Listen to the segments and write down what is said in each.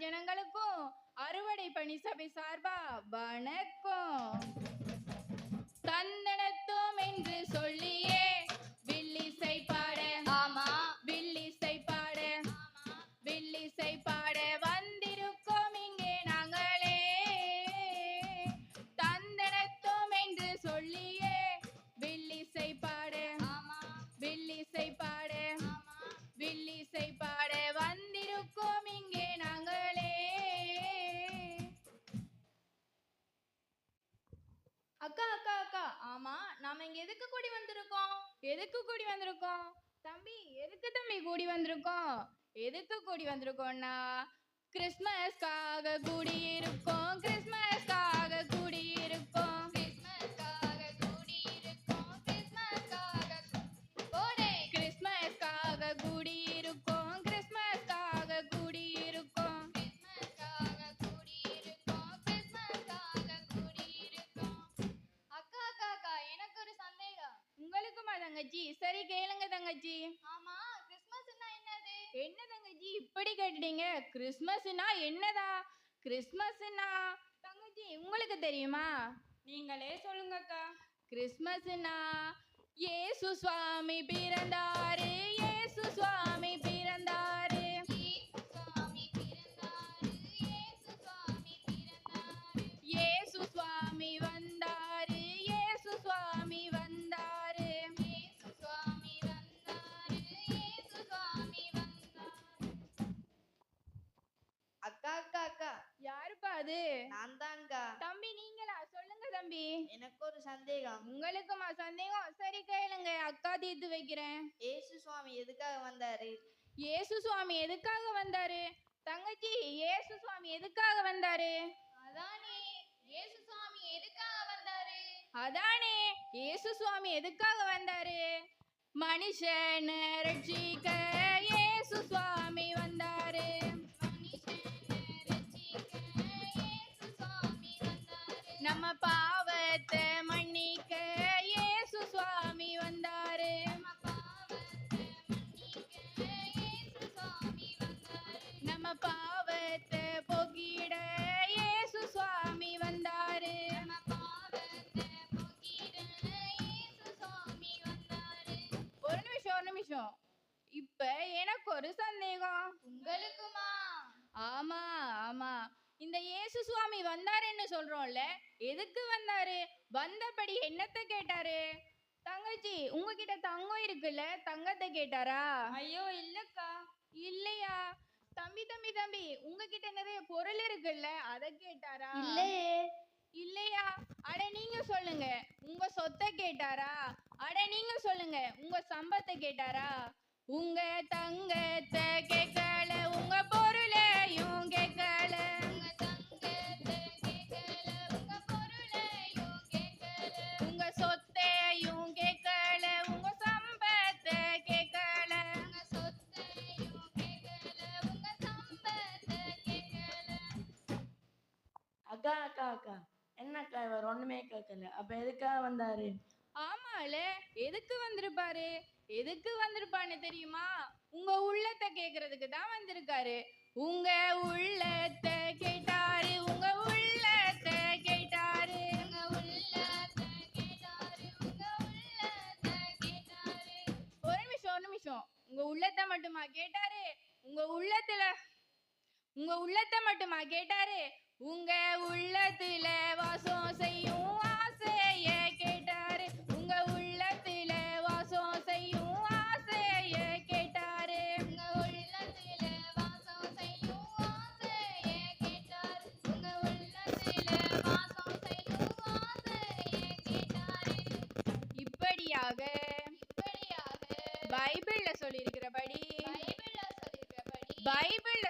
ஜனங்களுக்கும் அறுவடை பணி சபை சார்பா வணக்கம். தந்தனத்தும் என்று சொல்லிய எதுக்கு கூடி வந்திருக்கோம்? தம்பி எதுக்கு தம்பி கூடி வந்திருக்கோம்? எதுக்கு கூடி வந்திருக்கோம்னா கிறிஸ்மஸ்க்காக கூடி இருக்கோம் கிறிஸ்மஸ்க்காக கூடி தங்கச்சி? சரி கேளுங்க தங்கச்சி. ஆமா கிறிஸ்மஸ்னா என்னது? என்ன தங்கச்சி இப்படி கேட்டுட்டீங்க? கிறிஸ்மஸ்னா என்னதா? கிறிஸ்மஸ்னா தங்கச்சி உங்களுக்கு தெரியுமா? நீங்களே சொல்லுங்கக்கா. கிறிஸ்மஸ்னா இயேசு சுவாமி பிறந்தாரு அது நான் தான்க்கா தம்பி நீங்களா? சொல்லுங்க தம்பி. எனக்கு ஒரு சந்தேகம். உங்களுக்குமா சந்தேகம்? சரி கேளுங்க. அக்கா தீர்த்து வைக்கிறேன். இயேசு சுவாமி எதுக்காக வந்தாரு? இயேசு சுவாமி எதுக்காக வந்தாரு? தங்கச்சி இயேசு சுவாமி எதுக்காக வந்தாரு? அதானே இயேசு சுவாமி எதுக்காக வந்தாரு? அதானே இயேசு சுவாமி எதுக்காக வந்தாரு? மனுஷனை ரட்சிக்க இயேசு சுவாமி வந்தாரு. நிமிஷம் இப்ப எனக்கு ஒரு சந்தேகம். உங்களுக்குமா? ஆமா ஆமா. இந்த இயேசு சுவாமி வந்தாருன்னு சொல்றோம்ல எதுக்கு வந்தாரு? வந்தபடி என்னத்தை கேட்டாரு? தங்கச்சி உங்ககிட்ட தங்கம் இருக்குல்ல தங்கத்தை கேட்டாரா? ஐயோ இல்லக்கா. இல்லையா? தம்பி தம்பி தம்பி உங்ககிட்ட நிறைய பொருள் இருக்குல்ல அதை கேட்டாரா? இல்லையே. இல்லையா? அட நீங்க சொல்லுங்க. உங்க சொத்தை கேட்டாரா? அட நீங்க சொல்லுங்க. உங்க சம்பத்தை கேட்டாரா? உங்க தங்கத்தை கேட்கல உங்க பொருளையும் கேட்கல. உங்க சொத்தையும் கேட்கல உங்க சம்பத்தை கேட்கல. அக்கா அக்கா அக்கா. என்னக்கா இவர் ஒண்ணுமே கேட்கல அப்ப எதுக்காக வந்தாரு? ஆமால எதுக்கு வந்திருப்பாரு? எதுக்கு வந்திருப்பான்னு தெரியுமா? உங்க உள்ளத்தை கேக்குறதுக்கு தான் வந்திருக்காரு. உங்க உள்ளத்தை கேட்டாரு உங்க உள்ளத்தை கேட்டாரு. உங்க உள்ளத்தை கேட்டாரு உங்க உள்ளத்தை கேட்டாரு. ஒரு நிமிஷம் ஒரு நிமிஷம். உங்க உள்ளத்தை மட்டுமா கேட்டாரு? உங்க உள்ளத்துல உங்க உள்ளத்தை மட்டுமா கேட்டாரு? உங்க உள்ளத்துல இப்படியாக பைபிள்ல சொல்லியிருக்கிறபடி பைபிள்ல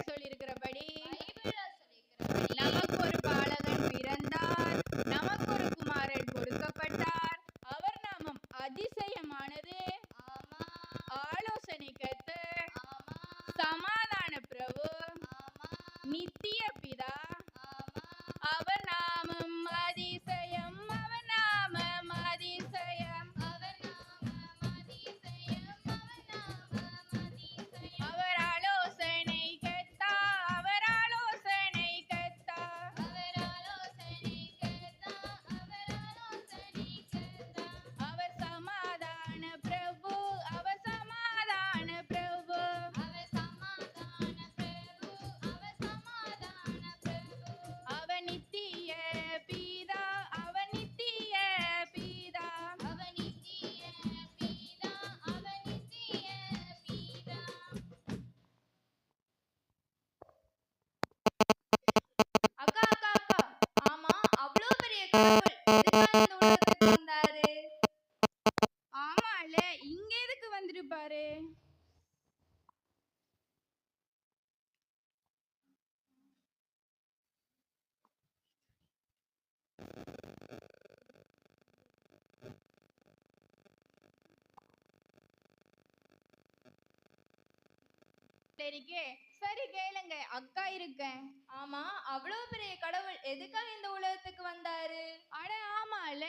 இருக்கே சரி கேளுங்க. அக்கா இருக்கேன். ஆமா அவ்வளவு பெரிய கடவுள் எதுக்காக இந்த உலகத்துக்கு வந்தாரு? அட ஆமால.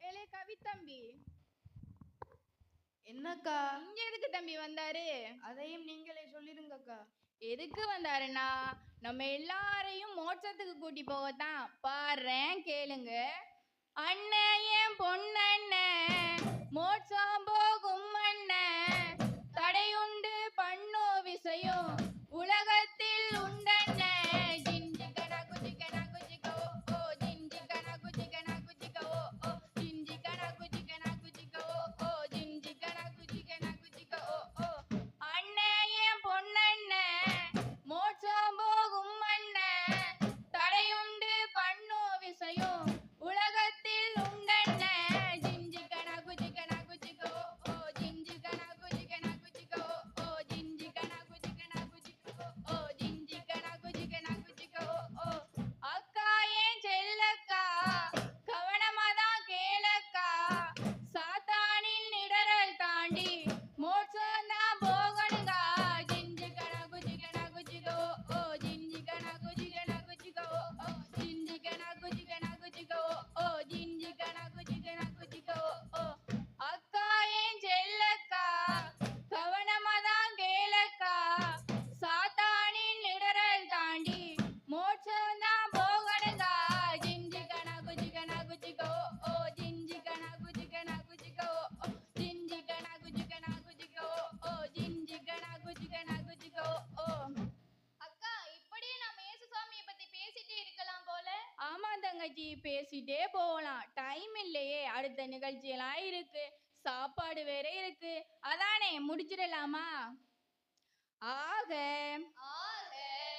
ஏலே கவித்தம்பி. என்னக்கா? இங்க எதுக்கு தம்பி வந்தாரு? அதையும் நீங்களே சொல்லிருங்கக்கா. எதுக்கு வந்தாருன்னா நம்ம எல்லாரையும் மோட்சத்துக்கு கூட்டி போகத்தான் பாடுறேன் கேளுங்க. அண்ணன் என் பொண்ணண்ணன் மோட்சம் போகும் தங்கச்சி பேசிட்டே போகலாம். டைம் இல்லையே. அடுத்த நிகழ்ச்சியெல்லாம் இருக்கு. சாப்பாடு வேற இருக்கு. அதானே முடிச்சிடலாமா? ஆக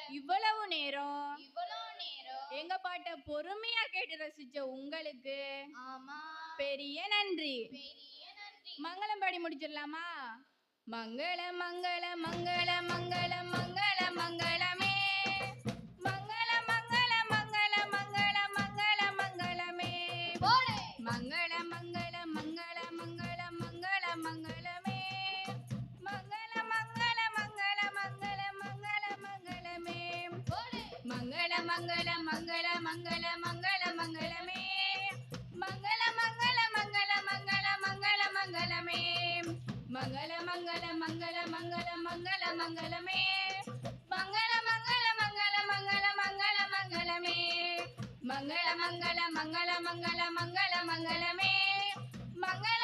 இவ்வளவு நேரம் எங்க பாட்ட பொறுமையா கேட்டு ரசிச்ச உங்களுக்கு பெரிய நன்றி. மங்களம் பாடி முடிச்சிடலாமா? மங்கள மங்கள மங்கள மங்கள மங்கள மங்கள మంగళ మంగళ మంగళ మంగళ మంగళమే మంగళ మంగళ మంగళ మంగళ మంగళ మంగళమే మంగళ మంగళ మంగళ మంగళ మంగళ మంగళమే మంగళ మంగళ మంగళ మంగళ మంగళ మంగళమే మంగళ మంగళ మంగళ మంగళ మంగళ మంగళమే మంగళ